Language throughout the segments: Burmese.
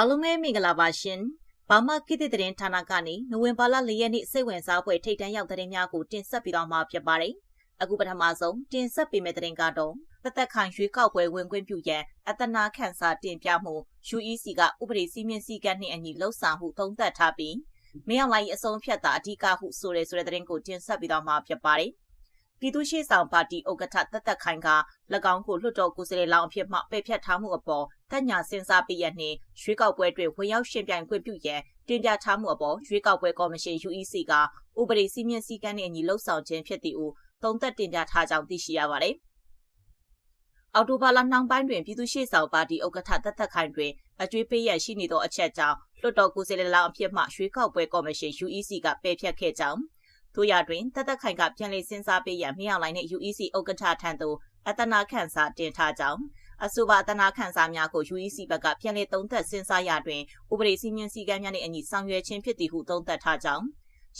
အားလုံးပဲမင်္ဂလာပါရှင်။ဘာမခေတ်သစ်သတင်းဌာနကနေနိုဝင်ဘာလ၄ရက်နေ့စိတ်ဝင်စားဖွယ်ထိတ်တန့်ရောက်သတင်းများကိုတင်ဆက်ပေးတော့မှာဖြစ်ပါတယ်။အခုပထမဆုံးတင်ဆက်ပေးမယ့်သတင်းကတော့သက်သက်ခိုင်ရွေးကောက်ပွဲဝင်ခွင့်ပြုရန်အတနာခန့်စာတင်ပြမှု UEC ကဥပဒေစည်းမျဉ်းစည်းကမ်းနှင့်အညီလှုပ်ဆောင်မှုသုံးသပ်ထားပြီးမင်းအောင်လှိုင်အဆုံးဖြတ်တာအဓိကဟုဆိုရဲဆိုတဲ့သတင်းကိုတင်ဆက်ပေးတော့မှာဖြစ်ပါတယ်။ပြည်သူ့ရှေ့ဆောင်ပါတီဥက္ကဋ္ဌတက်တက်ခိုင်က၎င်းကိုလွှတ်တော်ကိုယ်စားလှယ်လောင်းအဖြစ်မှပယ်ဖျက်ထားမှုအပေါ် တက်ညာစဉ်းစားပြီးရနှင့်ရွေးကောက်ပွဲတွင်ဝင်ရောက်ရှင်ပြိုင်ခွင့်ပြုရန်တင်ပြထားမှုအပေါ်ရွေးကောက်ပွဲကော်မရှင် UEC ကဥပဒေစည်းမျဉ်းစည်းကမ်းနှင့်အညီလှုပ်ဆောင်ခြင်းဖြစ်သည်ဟုသုံးသက်တင်ပြထားကြောင်းသိရှိရပါတယ်။အော်တိုဘာလနှောင်းပိုင်းတွင်ပြည်သူ့ရှေ့ဆောင်ပါတီဥက္ကဋ္ဌတက်တက်ခိုင်တွင်အကျွေးပေးရရှိနေသောအချက်ကြောင့်လွှတ်တော်ကိုယ်စားလှယ်လောင်းအဖြစ်မှရွေးကောက်ပွဲကော်မရှင် UEC ကပယ်ဖျက်ခဲ့ကြောင်းတို့ရတွင်တသက်ခိုင်ကပြန်လည်စဉ်းစားပေးရန်မြေအောင်လိုင်းနှင့် UEC ဥက္ကဋ္ဌထံသို့အတနာခန့်စာတင်ထားကြောင်း အဆိုပါအတနာခန့်စာများကို UEC ဘက်ကပြန်လည်သုံးသပ်စဉ်းစားရာတွင်ဥပဒေစည်းမျဉ်းစည်းကမ်းများနှင့်အညီဆောင်ရွက်ခြင်းဖြစ်သည်ဟုသုံးသပ်ထားကြောင်း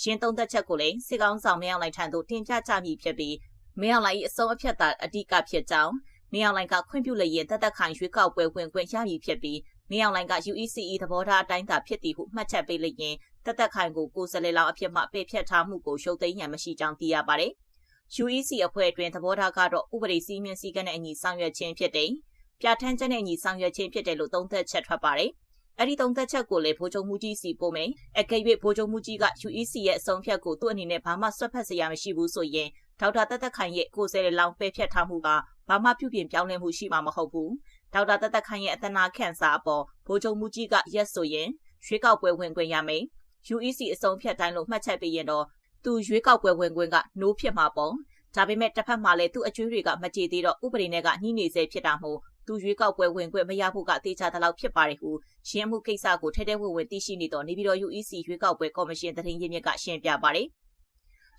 ရှင်းသုံးသက်ချက်ကိုလည်းစစ်ကောင်ဆောင်မြောင်လိုင်ထံသို့တင်ပြကြမည်ဖြစ်ပြီးမြောင်လိုင်၏အစုံအဖြတ်သာအဓိကဖြစ်ကြောင်းမြောင်လိုင်ကခွင့်ပြုလျက်တသက်ခိုင်ရွေးကောက်ပွဲဝင်ခွင့်ရမည်ဖြစ်ပြီးမြောင်လိုင်က UECE သဘောထားအတိုင်းသာဖြစ်သည်ဟုမှတ်ချက်ပေးလျင်တသက်ခိုင်ကိုကိုယ်စားလှယ်လောင်းအဖြစ်မှပေဖြတ်ထားမှုကိုရှုပ်သိမ်းရန်မရှိကြောင်းသိရပါတယ်။ UEC အဖွဲ့အတွင်းသဘောထားကတော့ဥပဒေစည်းမျဉ်းစည်းကမ်းနဲ့အညီဆောင်ရွက်ခြင်းဖြစ်တယ်။ ပြဋ္ဌာန်းချက်နဲ့အညီဆောင်ရွက်ခြင်းဖြစ်တယ်လို့သုံးသပ်ချက်ထွက်ပါတယ်။အဲ့ဒီသုံးသက်ချက်ကိုလေဗိုလ်ချုပ်မှုကြီးစီပို့မယ်။အကယ်၍ဗိုလ်ချုပ်မှုကြီးက UEC ရဲ့အဆုံးဖြတ်ကိုသူ့အနေနဲ့ဘာမှဆွတ်ဖက်စရာမရှိဘူးဆိုရင်ဒေါက်တာတသက်ခိုင်ရဲ့ကိုယ်စားလှယ်လောင်းပယ်ဖြတ်ထားမှုကဘာမှပြုပြင်ပြောင်းလဲမှုရှိမှာမဟုတ်ဘူး။ဒေါက်တာတသက်ခိုင်ရဲ့အတနာခန့်စာအပေါ်ဗိုလ်ချုပ်မှုကြီးကရက်ဆိုရင်ရွေးကောက်ပွဲဝင်ခွင့်ရမယ်။ UEC အဆုံးဖြတ်တိုင်းလို့မှတ်ချက်ပေးရင်တော့သူရွေးကောက်ပွဲဝင်ခွင့်ကနိုးဖြစ်မှာပေါ့ဒါပေမဲ့တစ်ဖက်မှာလည်းသူ့အကျွေးတွေကမကြေသေးတော့ဥပဒေနဲ့ကညှိနေစေဖြစ်တာမို့ သူရွေးကောက်ပွဲဝင်ခွင့်မရဖို့ကတေချာတဲ့လောက်ဖြစ်ပါတယ်ဟုရှင်းမှုကိစ္စကိုထဲထဲဝင်ဝင်သိရှိနေတော့နေပြည်တော် UEC ရွေးကောက်ပွဲကော်မရှင်တရင်ရင်းမြစ်ကရှင်းပြပါတယ်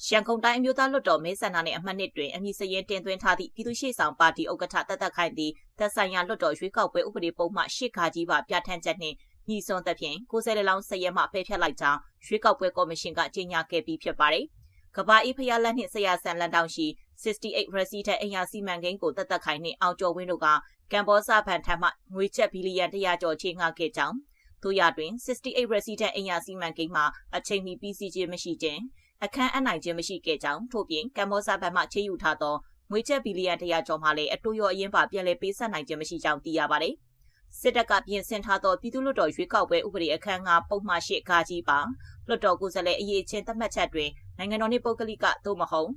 ရှန်ကုန်တိုင်းအမျိုးသားလွှတ်တော်မဲဆန္ဒနယ်အမှတ်နှစ်တွင်အမည်စရင်တင်သွင်းထားသည့်ပြည်သူ့ရှေ့ဆောင်ပါတီဥက္ကဋ္ဌတသက်ခိုင်သည်သက်ဆိုင်ရာလွှတ်တော်ရွေးကောက်ပွဲဥပဒေပုံမှရှစ်ခါကြီးပါပြဋ္ဌာန်းချက်နှင့်ညှိစွန်းသဖြင့်ကိုယ်စားလှယ်လောင်းဆက်ရက်မှဖယ်ဖြတ်လိုက်ကြောင်းရွေးကောက်ပွဲကော်မရှင်ကကြေညာခဲ့ပြီးဖြစ်ပါတယ်။ကဘာအီဖျားလက်နှင့်ဆရာဆန်လန်တောင်ရှိ68 Resident အင်ယာစီမံကိန်းကိုတက်တက်ခိုင်နှင့်အောင်ကျော်ဝင်းတို့က ကမ်ဘောဆာဘန်ထံမှငွေချက်ဘီလီယံ100ကျော်ချေငှားခဲ့ကြောင်းတို့ရတွင်68 Resident အင်ယာစီမံကိန်းမှာအချိန်မီပြီးစီးခြင်းမရှိခြင်းအခန်းအနိုင်ခြင်းမရှိခဲ့ကြောင်းထို့ပြင်ကမ်ဘောဆာဘန်မှချေယူထားသောငွေချက်ဘီလီယံ100ကျော်မှလည်းအတူရောအရင်ပါပြန်လည်ပေးဆက်နိုင်ခြင်းမရှိကြောင်းသိရပါတယ်။စစ်တပ်ကပြင်ဆင်ထားသောပြည်သူ့လွှတ်တော်ရွေးကောက်ပွဲဥပဒေအခန်း၅ပုံမှန်၈ခါကြီးပါလွှတ်တော်ကိုယ်စားလှယ်အရေးချင်းသတ်မှတ်ချက်တွင်နိုင်ငံတော်နှင့်ပုဂ္ဂလိကသို့မဟုတ်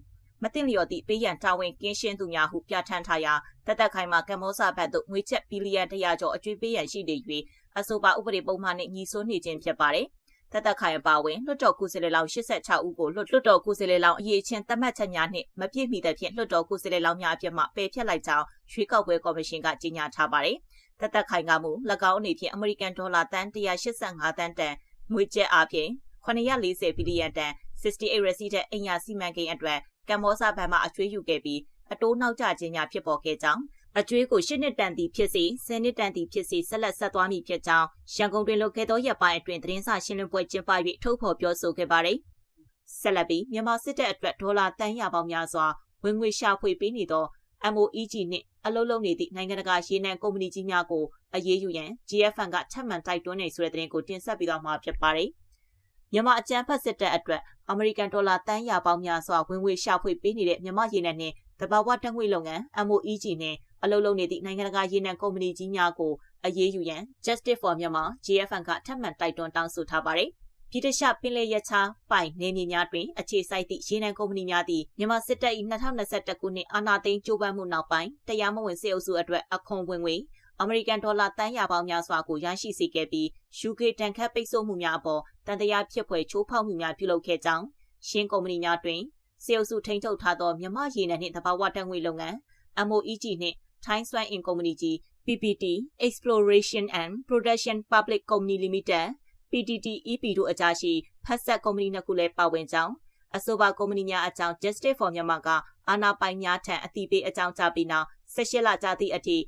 မတင်လျော်သည့်ပေးရန်တာဝန်ကင်းရှင်းသူများဟုပြဋ္ဌာန်းထားရာတသက်ခိုင်မှာကမ္ဘောဇဘတ်သို့ငွေချက်ဘီလီယံ100ကျော်အကျွေးပေးရန်ရှိနေ၍အဆိုပါဥပဒေပုံမှန်နှင့်ညီစိုးနေခြင်းဖြစ်ပါတယ်တသက်ခိုင်အပါဝင်လွှတ်တော်ကိုယ်စားလှယ်လောင်း86ဦးကိုလွှတ်တော်ကိုယ်စားလှယ်လောင်းအရေးချင်းသတ်မှတ်ချက်များနှင့်မပြည့်မီသဖြင့်လွှတ်တော်ကိုယ်စားလှယ်လောင်းများအဖြစ်မှပယ်ဖျက်လိုက်ကြောင်းရွေးကောက်ပွဲကော်မရှင်ကကြေညာထားပါတယ်။သက်သက်ခိုင်ကမှု၎င်းအနေဖြင့်အမေရိကန်ဒေါ်လာတန်185တန်တန်ငွေကျပ်အပြင်940ဘီလီယံတန်68 resident အင်ယာစီမံကိန်းအတွက် ကမ္ဘောဇဘဏ်မှအကျွေးယူခဲ့ပြီးအတိုးနောက်ကျခြင်းများဖြစ်ပေါ်ခဲ့ကြောင်းအကျွေးကို၈နှစ်တန်သည်ဖြစ်စေ၁၀နှစ်တန်သည်ဖြစ်စေဆက်လက်ဆက်သွားမည်ဖြစ်ကြောင်းရန်ကုန်တွင်လုပ်ခဲ့သောရက်ပိုင်းအတွင်းသတင်းစာရှင်းလင်းပွဲကျင်းပ၍ထုတ်ဖော်ပြောဆိုခဲ့ပါတယ်။ဆက်လက်ပြီးမြန်မာစစ်တပ်အတွက်ဒေါ်လာတန်ရပေါင်းများစွာဝင်ငွေရှာဖွေပေးနေသော MOEG နှင့်အလုံးလုံးနေသည့်နိုင်ငံတကာရေနံကုမ္ပဏီကြီးများကိုအရေးယူရန် GFN ကထပ်မံတိုက်တွန်းနေဆိုတဲ့သတင်းကိုတင်ဆက်ပြီးတော့မှာဖြစ်ပါတယ်။မြန်မာအကြမ်းဖက်စစ်တပ်အတွက် အမေရိကန်ဒေါ်လာတန်းရာပေါင်းများစွာဝင်ငွေရှာဖွေပေးနေတဲ့မြန်မာရေနံနှင့်တဘာဝတက်ငွေလုပ်ငန်း MOEG နှင့်အလုံးလုံးနေသည့်နိုင်ငံတကာရေနံကုမ္ပဏီကြီးများကိုအရေးယူရန် Justice for Myanmar GFN ကထပ်မံတိုက်တွန်းတောင်းဆိုထားပါတယ်။ပြည်တရှပင်လယ်ရချားပိုင်နေမြေများတွင်အခြေစိုက်သည့်ရေနံကုမ္ပဏီများသည်မြန်မာစစ်တပ်၏2021ခုနှစ်အာဏာသိမ်းကြိုးပမ်းမှုနောက်ပိုင်းတရားမဝင်စေအုပ်စုအတွက်အခွန်ဝင်ငွေ အမေရိကန်ဒေါ်လာတန်းရာပေါင်းများစွာကိုရရှိစေခဲ့ပြီး UK တန်ခတ်ပိတ်ဆို့မှုများအပေါ်တန်တရားဖြစ်ဖွယ်ချိုးဖောက်မှုများပြုလုပ်ခဲ့ကြောင်းရှင်းကုမ္ပဏီများတွင်စေအုပ်စုထိန်းချုပ်ထားသောမြမရေနံနှင့်သဘာဝတံငွေလုပ်ငန်း MOEG နှင့် Thai Swan In Company ကြီး PPT Exploration and Production Public Company Limited PTT EP တို့အကြားရှိဖက်ဆက်ကုမ္ပဏီနှစ်ခုလည်းပါဝင်ကြောင်းအဆိုပါကုမ္ပဏီများအကြောင်း Justice for Myanmar ကအာဏာပိုင်များထံအသိပေးအကြောင်းကြားပြီးနောက်18လကြာသည့်အထိ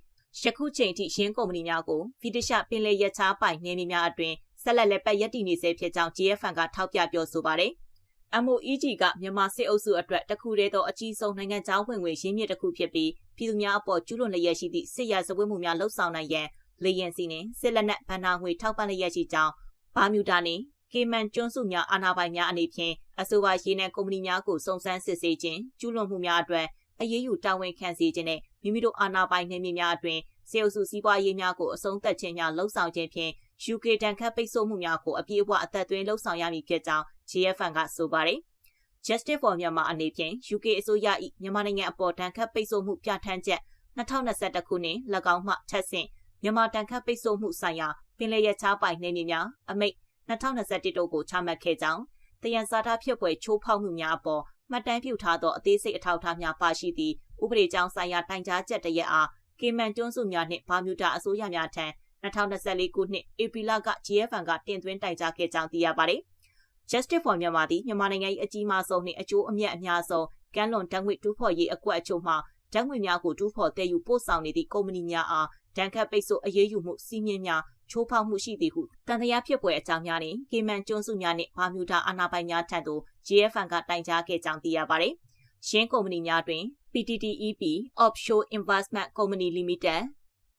ယခုချိန်ထိရင်းကုမ္ပဏီများကိုဗီတရှပင်လယ်ရချားပိုင်နေမြေများအတွင်းဆက်လက်လက်ပတ်ရည်တည်နေစေဖြစ်ကြောင်း GFN ကထောက်ပြပြောဆိုပါတယ်။ MOEG ကမြန်မာစစ်အုပ်စုအတွက်တခုတည်းသောအကြီးဆုံးနိုင်ငံခြားဝင်ငွေရင်းမြစ်တစ်ခုဖြစ်ပြီးပြည်သူများအပေါ်ကျူးလွန်လျက်ရှိသည့်စစ်ရာဇဝတ်မှုများလှုပ်ဆောင်နိုင်ရန်လေရင်စီနှင့်စစ်လက်နက်ဗန္နာငွေထောက်ပံ့လျက်ရှိကြောင်းဘာမြူတာနှင့်ကေမန်ကျွန်းစုများအာဏာပိုင်များအနေဖြင့်အဆိုပါရေနံကုမ္ပဏီများကိုစုံစမ်းစစ်ဆေးခြင်းကျူးလွန်မှုများအတွက် အရေးယူတာဝန်ခံစေခြင်းနဲ့မိမိတို့အာဏာပိုင်နေမြများအတွင်စေအုပ်စုစည်းပွားရေးများကိုအဆုံးသတ်ခြင်းများလှုံ့ဆော်ခြင်းဖြင့် UK တန်ခတ်ပိတ်ဆို့မှုများကိုအပြည့်အဝအသက်သွင်းလှုံ့ဆော်ရမည်ဖြစ်ကြောင်း GFN ကဆိုပါတယ်။ Justice for Myanmar အနေဖြင့် UK အစိုးရ၏မြန်မာနိုင်ငံအပေါ်တန်ခတ်ပိတ်ဆို့မှုပြဋ္ဌာန်းချက်2021ခုနှစ်၎င်းမှထက်ဆင့်မြန်မာတန်ခတ်ပိတ်ဆို့မှုဆိုင်ရာပင်လယ်ရချားပိုင်နေမြေများအမိတ်2021တို့ကိုချမှတ်ခဲ့ကြောင်းတယံစာထားဖြစ်ပွဲချိုးဖောက်မှုများအပေါ် မှတ်တမ်းပြုထားသောအသေးစိတ်အထောက်အထားများပါရှိသည့်ဥပဒေကြောင်းဆိုင်ရာတိုင်ကြားချက်တရက်အားကေမန်ကျွန်းစုများနှင့်ဘာမြူတာအစိုးရများထံ2024ခုနှစ်ဧပြီလက GFN ကတင်သွင်းတိုင်ကြားခဲ့ကြောင်းသိရပါတယ်။ Justice for Myanmar သည်မြန်မာနိုင်ငံ၏အကြီးမားဆုံးနှင့်အကျိုးအမြတ်အများဆုံးကမ်းလွန်တံငွေတူးဖော်ရေးအကွက်အချို့မှဓာတ်ငွေများကိုတူးဖော်တည်ယူပို့ဆောင်နေသည့်ကုမ္ပဏီများအားဒဏ်ခတ်ပိတ်ဆို့အရေးယူမှုစီးမြင်များ ချိုးဖောက်မှုရှိသည်ဟုတန်တရားဖြစ်ပွဲအကြောင်းများနှင့်ကေမန်ကျွန်းစုများနှင့်ဘာမြူတာအာဏာပိုင်များထံသို့ GFN ကတိုင်ကြားခဲ့ကြောင်းသိရပါသည်။ရှင်းကုမ္ပဏီများတွင် PTTEP Offshore Investment Company Limited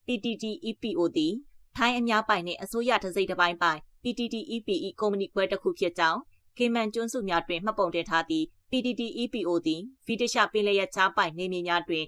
PTTEPO သည်ထိုင်းအများပိုင်နှင့်အစိုးရတစိမ့်တစ်ပိုင်းပိုင် PTTEP ၏ကုမ္ပဏီခွဲတစ်ခုဖြစ်ကြောင်းကေမန်ကျွန်းစုများတွင်မှတ်ပုံတင်ထားသည့် PTTEPO သည်ဗီတရှပင်လယ်ရချားပိုင်နေမြေများတွင်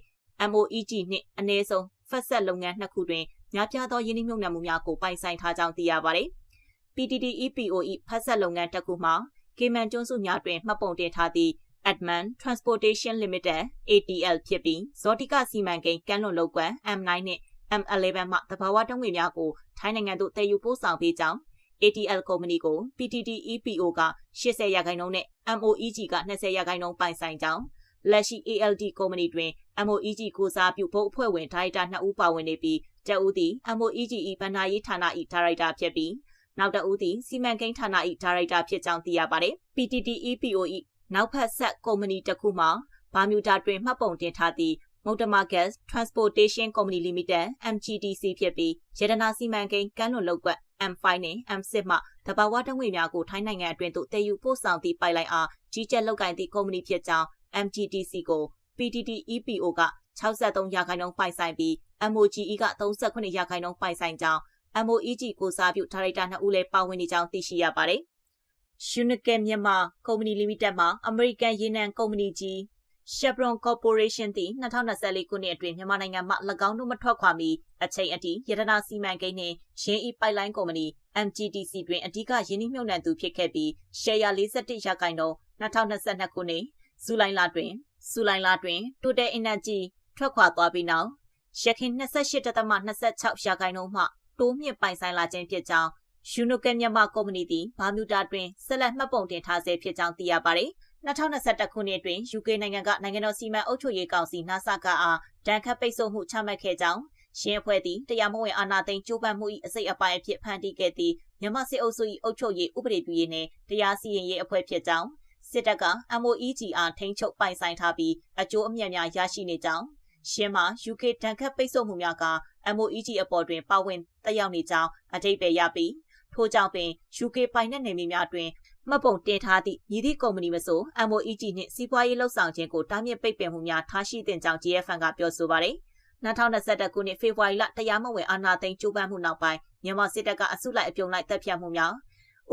MOEG နှင့်အနည်းဆုံးဖက်ဆက်လုပ်ငန်းနှစ်ခုတွင် များပြားသောယင်းနှိမ့်မြုပ်နှံမှုများကိုပိုင်ဆိုင်ထားကြောင်းသိရပါသည်။ PTTEPO ၏ဖက်ဆက်လုပ်ငန်းတစ်ခုမှာကေမန်ကျွန်းစုများတွင်မှတ်ပုံတင်ထားသည့် Adman Transportation Limited ATL ဖြစ်ပြီးဇောတိကစီမံကိန်းကမ်းလွန်လုပ်ကွက် M9 နှင့် M11 မှတဘာဝတုံးငွေများကိုထိုင်းနိုင်ငံသို့တည်ယူပို့ဆောင်ပေးကြောင်း ATL ကုမ္ပဏီကို PTTEPO က80ရာခိုင်နှုန်းနဲ့ MOEG က20ရာခိုင်နှုန်းပိုင်ဆိုင်ကြောင်း လက်ရှိ ALD ကုမ္ပဏီတွင် MOEG ကိုစားပြုဖို့အဖွဲ့ဝင်ဒါရိုက်တာ2ဦးပါဝင်နေပြီးတဦးသည် MOEG ၏ဗန္နာရေးဌာန၏ဒါရိုက်တာဖြစ်ပြီးနောက်တဦးသည်စီမံကိန်းဌာန၏ဒါရိုက်တာဖြစ်ကြောင်းသိရပါတယ်။ PTTEPO ၏နောက်ဖက်ဆက်ကုမ္ပဏီတစ်ခုမှဘာမြူတာတွင်မှတ်ပုံတင်ထားသည့်မုတ်တမ Gas Transportation Company Limited MGTC ဖြစ်ပြီးရတနာစီမံကိန်းကမ်းလွန်လုပ်ကွက် M5 နှင့် M6 မှတဘာဝတငွေများကိုထိုင်းနိုင်ငံအတွင်းသို့တည်ယူပို့ဆောင်သည့်ပိုက်လိုင်းအားကြီးကြပ်လုပ်ကိုင်သည့်ကုမ္ပဏီဖြစ်ကြောင်း MGTC ကို PTTEPO က63ရာခိုင်နှုန်းပိုင်ဆိုင်ပြီး MOGE က38ရာခိုင်နှုန်းပိုင်ဆိုင်ကြောင်း MOEG ကိုစားပြုဒါရိုက်တာ2ဦးလည်းပါဝင်နေကြောင်းသိရှိရပါတယ်။ Unicam မြန်မာကုမ္ပဏီလီမိတက်မှအမေရိကန်ရေနံကုမ္ပဏီကြီး Chevron Corporation သည်2024ခုနှစ်အတွင်းမြန်မာနိုင်ငံမှ၎င်းတို့မထွက်ခွာမီအချိန်အထိရတနာစီမံကိန်းနှင့်ရင်းဤပိုက်လိုင်းကုမ္ပဏီ MGTC တွင်အဓိကရင်းနှီးမြှုပ်နှံသူဖြစ်ခဲ့ပြီးရှယ်ယာ41ရာခိုင်နှုန်း2022ခုနှစ် ဇူလိုင်လတွင်ဇူလိုင်လတွင် Total Energy ထွက်ခွာသွားပြီးနောက်ရခင်28.26ရာခိုင်နှုန်းမှတိုးမြင့်ပိုင်ဆိုင်လာခြင်းဖြစ်ကြောင်းယူနိုကဲမြန်မာကုမ္ပဏီသည်ဘာမြူတာတွင်ဆက်လက်မှတ်ပုံတင်ထားဆဲဖြစ်ကြောင်းသိရပါတယ်။2021ခုနှစ်အတွင်း UK နိုင်ငံကနိုင်ငံတော်စီမံအုပ်ချုပ်ရေးကောင်စီ NASA ကအားဒဏ်ခတ်ပိတ်ဆို့မှုချမှတ်ခဲ့ကြောင်းရှင်းအဖွဲ့သည်တရားမဝင်အာဏာသိမ်းကြိုးပမ်းမှု၏အစိတ်အပိုင်းအဖြစ်ဖန်တီးခဲ့သည့်မြန်မာစစ်အုပ်စု၏အုပ်ချုပ်ရေးဥပဒေပြုရေးနှင့်တရားစီရင်ရေးအဖွဲ့ဖြစ်ကြောင်း စစ်တပ်က MOEG အားထိန်းချုပ်ပိုင်ဆိုင်ထားပြီး အကျိုးအမြတ်များရရှိနေကြောင်းရှင်းမှာ UK တန်ခတ်ပိတ်ဆို့မှုများက MOEG အပေါ်တွင် ပါဝင်တက်ရောက်နေကြောင်းအတိတ်ပဲရပြီး ထို့ကြောင့်ပင် UK ပိုင်တဲ့နယ်မြေများတွင်မှတ်ပုံတင်ထားသည့်မြည်သည့်ကုမ္ပဏီမဆို MOEG နှင့် စီးပွားရေးလှုပ်ဆောင်ခြင်းကို တားမြစ်ပိတ်ပင်မှုများ ထားရှိသင့်ကြောင်း GFN က ပြောဆိုပါတယ်။2021ခုနှစ် ဖေဖော်ဝါရီလ တရားမဝင် အာဏာသိမ်း ကြိုးပမ်းမှုနောက်ပိုင်း မြန်မာစစ်တပ်က အစုလိုက်အပြုံလိုက်တပ်ဖြတ်မှုများ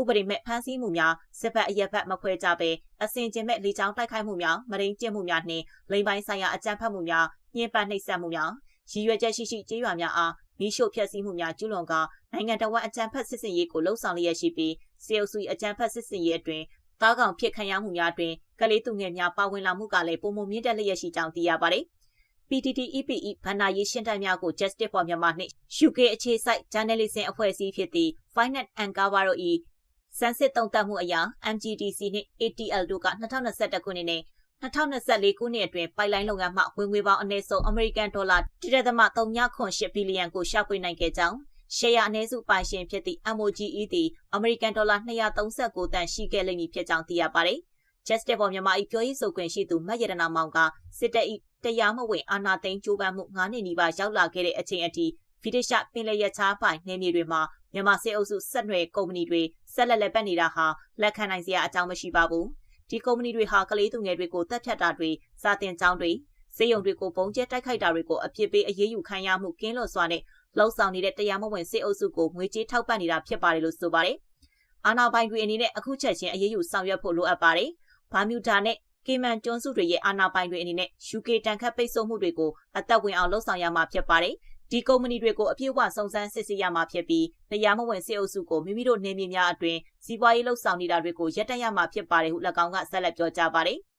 ဥပဒေမဲ့ဖမ်းဆီးမှုများစစ်ဘက်အရက်ဘက်မခွဲကြဘဲအစင်ကျင်မဲ့လေကြောင်းတိုက်ခိုက်မှုများမရင်းကျင့်မှုများနှင့်လိမ်ပိုင်းဆိုင်ရာအကြမ်းဖက်မှုများညှဉ်းပန်းနှိပ်စက်မှုများရည်ရွယ်ချက်ရှိရှိကြေးရွာများအားမိရှို့ဖျက်ဆီးမှုများကျူးလွန်ကာနိုင်ငံတော်ဝန်အကြမ်းဖက်စစ်စင်ရေးကိုလှုံ့ဆော်လျက်ရှိပြီးစေအုပ်စုအကြမ်းဖက်စစ်စင်ရေးအတွင်တားကောင်ဖြစ်ခံရမှုများတွင်ကလေးသူငယ်များပါဝင်လာမှုကလည်းပုံမမြင့်တက်လျက်ရှိကြောင်းသိရပါတယ်။ PTTEPE ဗန္နာရေးရှင်းတမ်းများကို Justice for Myanmar နှင့် UK အခြေစိုက် journalism အဖွဲ့အစည်းဖြစ်သည့် Finance and Cover တို့၏ စမ်းစစ်တုံ့တက်မှုအရ MGTC နှင့် ATL တို့က2021ခုနှစ်နဲ့2024ခုနှစ်အတွင်းပိုက်လိုင်းလုပ်ငန်းမှဝင်ငွေပေါင်းအနည်းဆုံးအမေရိကန်ဒေါ်လာ1.38ဘီလီယံကိုရှာဖွေနိုင်ခဲ့ကြောင်းရှယ်ယာအနည်းစုပိုင်ရှင်ဖြစ်သည့် MOGE သည်အမေရိကန်ဒေါ်လာ239တန်ရှိခဲ့လိမ့်မည်ဖြစ်ကြောင်းသိရပါတယ်။ Justice for Myanmar ၏ပြောရေးဆိုခွင့်ရှိသူမတ်ရတနာမောင်ကစစ်တပ်၏တရားမဝင်အာဏာသိမ်းကြိုးပမ်းမှု9နှစ်နီးပါးရောက်လာခဲ့တဲ့အချိန်အထိ ဗီဒရှပင်လယ်ရချားပိုင်နယ်မြေတွေမှာမြန်မာစစ်အုပ်စုဆက်နွယ်ကုမ္ပဏီတွေဆက်လက်လက်ပတ်နေတာဟာလက်ခံနိုင်စရာအကြောင်းမရှိပါဘူး။ဒီကုမ္ပဏီတွေဟာကလေးသူငယ်တွေကိုတပ်ဖြတ်တာတွေစာတင်ကျောင်းတွေစေယုံတွေကိုပုံကျဲတိုက်ခိုက်တာတွေကိုအပြစ်ပေးအရေးယူခံရမှုကင်းလွတ်စွာနဲ့လှုပ်ဆောင်နေတဲ့တရားမဝင်စစ်အုပ်စုကိုငွေကြေးထောက်ပံ့နေတာဖြစ်ပါတယ်လို့ဆိုပါတယ်။အာဏာပိုင်တွေအနေနဲ့အခုချက်ချင်းအရေးယူဆောင်ရွက်ဖို့လိုအပ်ပါတယ်။ဘာမြူတာနဲ့ကေမန်ကျွန်းစုတွေရဲ့အာဏာပိုင်တွေအနေနဲ့ UK တန်ခတ်ပိတ်ဆို့မှုတွေကိုအသက်ဝင်အောင်လှုံ့ဆော်ရမှာဖြစ်ပါတယ်။ ဒီကုမ္ပဏီတွေကိုအပြည့်အဝစုံစမ်းစစ်ဆေးရမှာဖြစ်ပြီးတရားမဝင်စစ်အုပ်စုကိုမိမိတို့နေမြေများအတွင်းစီးပွားရေးလှုပ်ဆောင်နေတာတွေကိုရပ်တန့်ရမှာဖြစ်ပါတယ်ဟု၎င်းကဆက်လက်ပြောကြားပါတယ်။